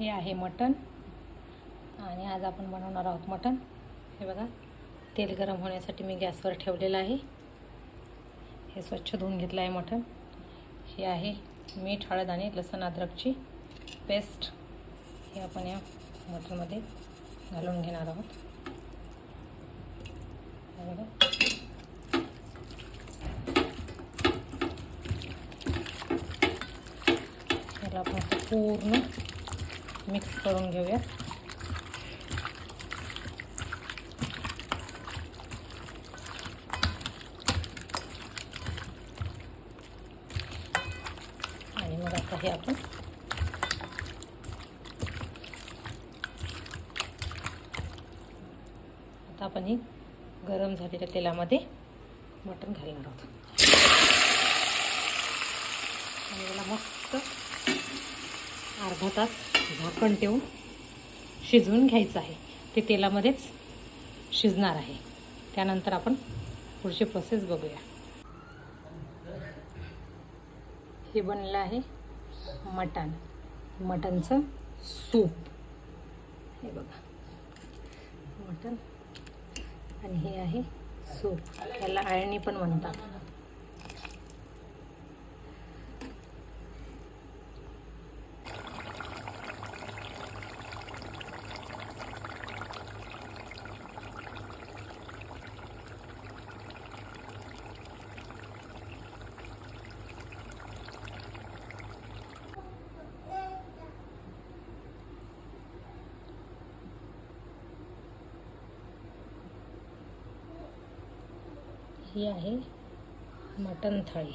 हे आहे मटण. आणि आज आपण बनवणार आहोत मटण. हे बघा तेल गरम होण्यासाठी मी गॅसवर ठेवलेलं आहे. हे स्वच्छ धुवून घेतलं आहे मटण. हे आहे मीठ हळद आणि लसण अद्रकची पेस्ट. हे आपण या मटणमध्ये घालून घेणार आहोत. बघा. आपण पूर्ण मिक्स करून घेऊया. आणि मग आता हे आपण आता आपण ही गरम झालेल्या तेलामध्ये मटण घालणार आहोत. आणि याला मस्त अर्धा तास झाकण ठेवून शिजवून घ्यायचं आहे. ते तेलामध्येच शिजणार आहे. त्यानंतर आपण पुढची प्रोसेस बघूया. हे बनलं आहे मटण. मटणचं सूप. हे बघा. मटण आणि हे आहे सूप. याला आळणी पण म्हणतात. ही आहे मटण थाळी.